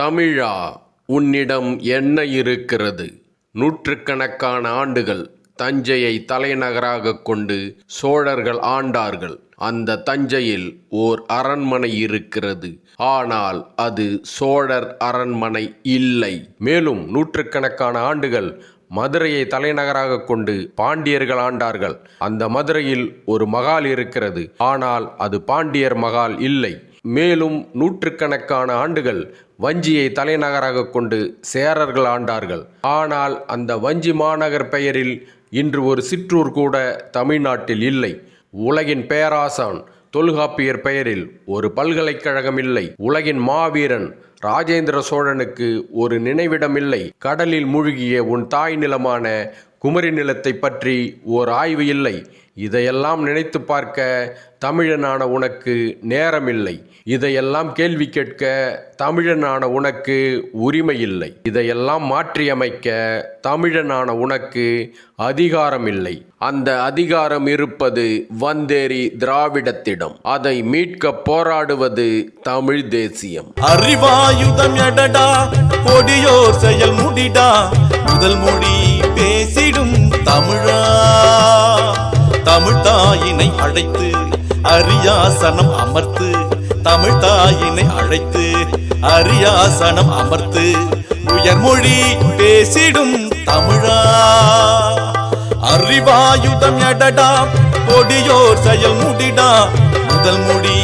தமிழா உன்னிடம் என்ன இருக்கிறது? நூற்றுக்கணக்கான ஆண்டுகள் தஞ்சையை தலைநகராகக் கொண்டு சோழர்கள் ஆண்டார்கள். அந்த தஞ்சையில் ஓர் அரண்மனை இருக்கிறது. ஆனால் அது சோழர் அரண்மனை இல்லை. மேலும் நூற்றுக்கணக்கான ஆண்டுகள் மதுரையை தலைநகராக கொண்டு பாண்டியர்கள் ஆண்டார்கள். அந்த மதுரையில் ஒரு மகால் இருக்கிறது. ஆனால் அது பாண்டியர் மகால் இல்லை. மேலும் நூற்றுக்கணக்கான ஆண்டுகள் வஞ்சியை தலைநகராக கொண்டு சேரர்கள் ஆண்டார்கள். ஆனால் அந்த வஞ்சி மாநகர் பெயரில் இன்று ஒரு சிற்றூர் கூட தமிழ்நாட்டில் இல்லை. உலகின் பேராசான் தொல்காப்பியர் பெயரில் ஒரு பல்கலைக்கழகம் இல்லை. உலகின் மாவீரன் ராஜேந்திர சோழனுக்கு ஒரு நினைவிடம் இல்லை கடலில் மூழ்கிய உன் தாய் நிலமான குமரி நிலத்தை பற்றி ஓர் ஆய்வு இல்லை. இதையெல்லாம் நினைத்து பார்க்க தமிழனான உனக்கு நேரமில்லை. இதையெல்லாம் கேள்வி கேட்க தமிழனான உனக்கு உரிமை இல்லை இதையெல்லாம் மாற்றியமைக்க தமிழனான உனக்கு அதிகாரம் இல்லை அந்த அதிகாரம் இருப்பது வந்தேரி திராவிடத்திடம். அதை மீட்க போராடுவது தமிழ் தேசியம். அறிவாயுதம் எடடா கொடியோர் செயல் முடிடா முதல் மொழி பேசிடும் தமிழா. படைத்து அரியாசனம் அமர்த்து தமிழ் தாயினை அழைத்து அரியாசனம் அமர்த்து உயர்மொழி பேசிடும் தமிழா. அறிவாயுதம் எடடா கொடியோர் செயல் முடிடா முதல் முடி